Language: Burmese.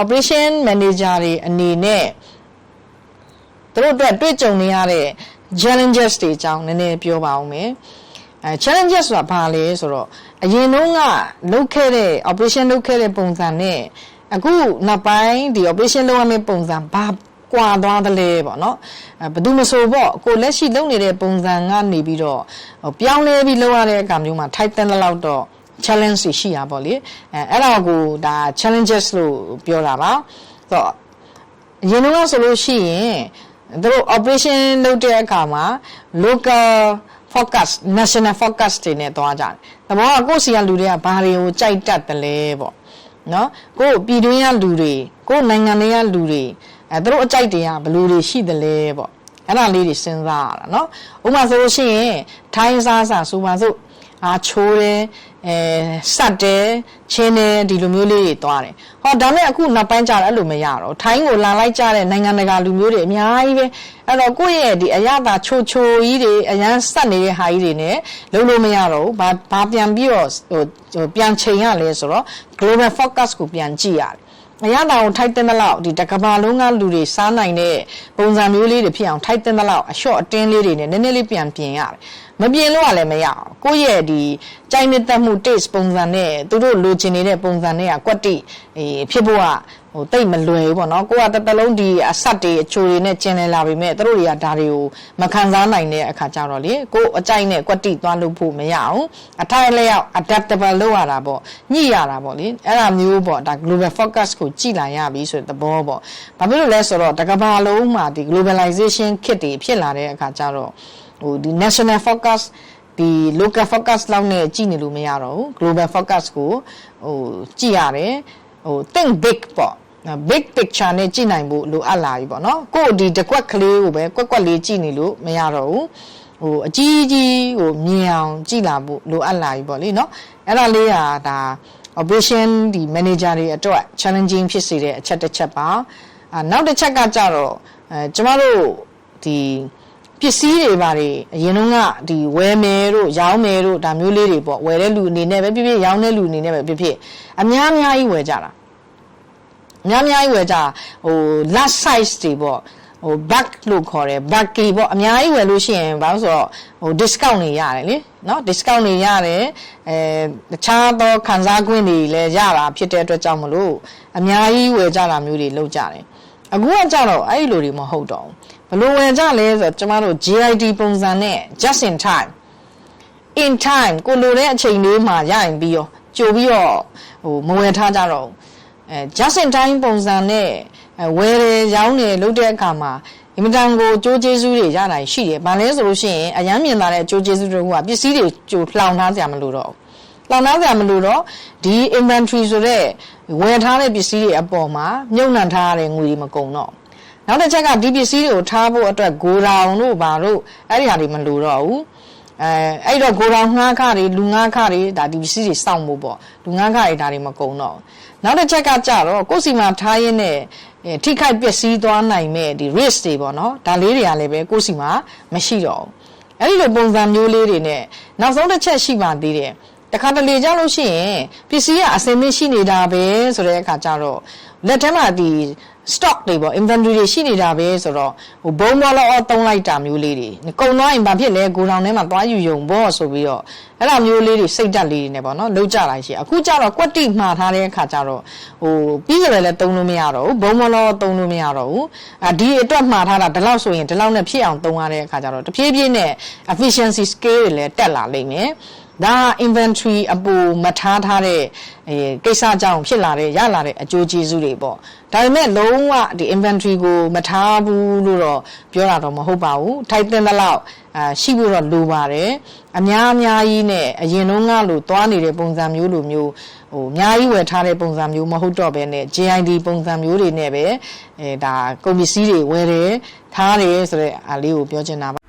operation manager တွေအနေနဲ့သူတို့အတွက်တွေ့ကြုံနေရတဲ့ challenges တွေအကြောင်းနည်းနည်းပြောပါဦးမယ်အဲ challenges ဆိုတာဘာလဲဆိုတော့အရင်တုန်းကလုပ်ခဲ့တဲ့ operation လုပ်ခဲ့တဲ့ပုံစံနဲ့အခုနောက်ပိုင်းဒီ operation လုပ်ရမယ့်ပုံစံဘာကွာသွားတယ်လဲပေါ့နော်အဲဘယ်သူမဆိုပေါ့ကိုလက်ရှိလုပ်နေတဲ့ပုံစံကနေပြီးတော့ဟိုပြောင်းလဲပြီးလုပ်ရတဲ့အခါမျိုးမှာ type တဲ့လောက်တော့ challenge တွေရှိရပါလေအဲအဲ့ဒါကိုဒါ challenges လို့ပြောတာပါဆိုတော့အရင်တော့ဆိုလို့ရှိရင်သူတို့ operation လုပ်တဲ့အခါမှာ local focus national focus တွေနဲ့တွားကြတယ်။သဘောကကိုယ့်စီကလူတွေကဘာတွေကိုကြိုက်တတ်တယ်လဲပေါ့။နော်ကိုယ့်ပြည်တွင်းကလူတွေကိုယ့်နိုင်ငံတွေကလူတွေအဲသူတို့အကြိုက်တွေကဘယ်လိုတွေရှိတယ်လဲပေါ့။အဲ့ဒါလေးတွေစဉ်းစားရတာနော်။ဥပမာဆိုလို့ရှိရင်ထိုင်းစားစားဆိုပါစို့ အာချိုးတယ်အဲစက်တယ်ချင်းတယ်ဒီလိုမျိုးလေးတွေသွားတယ်ဟောဒါမဲ့အခုနောက်ပိုင်းကျတော့အဲ့လိုမရတော့ထိုင်းကိုလာလိုက်ကြတဲ့နိုင်ငံတကာလူမျိုးတွေအများကြီးပဲအဲ့တော့ကိုယ့်ရဲ့ဒီအရသာချိုချိုကြီးတွေအရန်စက်နေတဲ့ဟာကြီးတွေ ਨੇ လုံးလို့မရတော့ဘူးဘာဘာပြန်ပြီးတော့ဟိုပြန်ချိန်ရလဲဆိုတော့ global focus ကိုပြန်ကြည့်ရတယ် အရသာကိုထိုက်တဲ့လောက်ဒီတကဘာလုံးကလူတွေစားနိုင်တဲ့ပုံစံမျိုးလေးတွေဖြစ်အောင်ထိုက်တဲ့လောက်အလျှော့အတင်းလေးတွေနဲ့နည်းနည်းလေးပြန်ပြင်ရတယ်မပြင်လို့ကလည်းမရအောင်ကိုယ့်ရဲ့ဒီကြိုက်နှစ်သက်မှု taste ပုံစံနဲ့သူတို့လိုချင်နေတဲ့ပုံစံနဲ့ကကွက်တိဖြစ်ဖို့ကဟိုတိတ်မလွယ်ဘူးပေါ့နော်ကိုကတတလုံးဒီအဆက်တွေအချိုတွေနဲ့ကျင်လည်လာပြီမဲ့သူတို့တွေကဒါတွေကိုမခံစားနိုင်တဲ့အခါကျတော့လေကိုအကြိုက်နဲ့ကွက်တိသွားလို့ဖို့မရအောင်အထိုင်လျောက် adaptable လုပ်ရတာပေါ့ညှိရတာပေါ့လေအဲ့ဒါမျိုးပေါ့ဒါ global focus ကိုကြည်လာရပြီဆိုတဲ့သဘောပေါ့ဘာဖြစ်လို့လဲဆိုတော့တကဘာလုံးမှာဒီ globalization ခစ်တွေဖြစ်လာတဲ့အခါကျတော့ဟိုဒီ national focus ဒီ local focus လောက်နဲ့ကြည့်နေလို့မရတော့ဘူး global focus ကိုဟိုကြည့်ရတယ် ဟို think big ပေါ့ big picture နဲ့ကြည့်နိုင်ဖို့လိုအပ်လာပြီပေါ့နော်ကို့ဒီတကွက်ကလေးကိုပဲကွက်ကွက်လေးကြည့်နေလို့မရတော့ဘူးဟိုအကြီးကြီးဟိုမြင်အောင်ကြည့်လာဖို့လိုအပ်လာပြီပေါ့လေနော်အဲ့ဒါလေးဟာဒါ operation ဒီ manager တွေအတွက် challenging ဖြစ်စေတဲ့အချက်တစ်ချက်ပါအာနောက်တစ်ချက်ကကြတော့အဲကျမတို့ဒီပစ္စည်းတွေပါတွေအရင်တော့ကဒီဝယ်မယ်တို့ရောင်းမယ်တို့ဒါမျိုးလေးတွေပေါ့ဝယ်တဲ့လူအနေနဲ့ပဲဖြစ်ဖြစ်ရောင်းတဲ့လူအနေနဲ့ပဲဖြစ်ဖြစ်အများအများကြီးဝယ်ကြတာအ များများကြီးဝယ်ကြဟို large size တွေပေါ့ဟို back လို့ခေါ်တယ် backy ပေါ့အများကြီးဝယ်လို့ရှိရင်ဘာလို့ဆိုတော့ဟို discount တွေရတယ်လေနော် discount တွေရတယ်အဲတခြားသောခံစားခွင့်တွေလည်းရတာဖြစ်တဲ့အတွက်ကြောင့်မလို့အများကြီးဝယ်ကြတာမျိုးတွေလုပ်ကြတယ်အခုကကြတော့အဲ့လိုတွေမဟုတ်တော့ဘူးဘလို့ဝယ်ကြလဲဆိုတော့ကျမတို့ GID ပုံစံနဲ့ just in time in time ကိုလိုတဲ့အချိန်လေးမှာရရင်ပြီးရောကြိုပြီးတော့ဟိုမဝယ်ထားကြတော့ဘူး အဲ just in time ပုံစံနဲ့ဝယ်တယ်ရောင်းတယ်လုပ်တဲ့အခါမှာအင်မတန်ကိုကြိုးကျေးဇူးတွေရတာရှိတယ်။ဘာလဲဆိုလို့ရှိရင်အရန်မြင်လာတဲ့ကြိုးကျေးဇူးတွေကပစ္စည်းတွေကြိုလှောင်ထားစရာမလိုတော့ဘူး။လှောင်ထားစရာမလိုတော့ဒီ inventory ဆိုတဲ့ဝယ်ထားတဲ့ပစ္စည်းတွေအပေါ်မှာမြုပ်နှံထားရတဲ့ငွေတွေမကုန်တော့နောက်တစ်ချက်ကဒီပစ္စည်းတွေကိုထားဖို့အတွက်ဂိုရောင်တို့ဘာတို့အဲ့ဒီဟာတွေမလိုတော့ဘူးအဲအဲ့တော့ဂိုရောင်ငှားခတွေလူငှားခတွေဒါဒီပစ္စည်းတွေစောင့်ဖို့ပေါ့လူငှားခတွေဒါတွေမကုန်တော့ နောက်တစ်ချက်ကကြတော့ကိုယ်စီမှာထားရင်းနဲ့ထိခိုက်ပျက်စီးသွားနိုင်မဲ့ဒီ risk တွေပေါ့နော်ဒါလေးတွေကလည်းပဲကိုယ်စီမှာမရှိတော့ဘူးအဲ့ဒီလိုပုံစံမျိုးလေးတွေနဲ့နောက်ဆုံးတစ်ချက်ရှိပါသေးတယ်တခါတလေကြောက်လို့ရှိရင်ပစ္စည်းကအစင်မရှိနေတာပဲဆိုတဲ့အခါကျတော့ လက်ထဲမှာဒီ stock တွေပေါ့ inventory တွေရှိနေတာပဲဆိုတော့ဟိုဘုံဘောလောက်သုံးလိုက်တာမျိုးလေးတွေကုန်သွားရင်ဘာဖြစ်လဲဂိုတောင်ထဲမှာသွားယူယုံပေါ့ဆိုပြီးတော့အဲ့လိုမျိုးလေးတွေစိတ်တက်လေးတွေနဲ့ပေါ့နော်လုံးကြလိုက်ရှိအခုကျတော့ကွက်တိမှားထားတဲ့အခါကျတော့ဟိုပြီးကြတယ်လည်းသုံးလို့မရတော့ဘူးဘုံဘောလောက်သုံးလို့မရတော့ဘူးအာဒီအတွက်မှားထားတာဒီလောက်ဆိုရင်ဒီလောက်နဲ့ဖြစ်အောင်သုံးရတဲ့အခါကျတော့တဖြည်းဖြည်းနဲ့ efficiency scale တွေလည်းတက်လာလိမ့်မယ် ဒါ inventory အပူမထားထားတဲ့ကိစ္စကြောင့်ဖြစ်လာတဲ့ရလာတဲ့အကျိုးကျေးဇူးတွေပေါ့ဒါပေမဲ့လုံးဝဒီ inventory ကိုမထားဘူးလို့တော့ပြောတာတော့မဟုတ်ပါဘူးထိုက်တဲ့လောက်အာရှိဖို့တော့လိုပါတယ်အများအများကြီးနဲ့အရင်တုန်းကလို့သွားနေတဲ့ပုံစံမျိုးလိုမျိုးဟိုအများကြီးဝယ်ထားတဲ့ပုံစံမျိုးမဟုတ်တော့ဘဲနဲ့ JID ပုံစံမျိုးတွေနဲ့ပဲအဲဒါကုန်ပစ္စည်းတွေဝယ်တယ်ထားတယ်ဆိုတဲ့အားလေးကိုပြောချင်တာပါ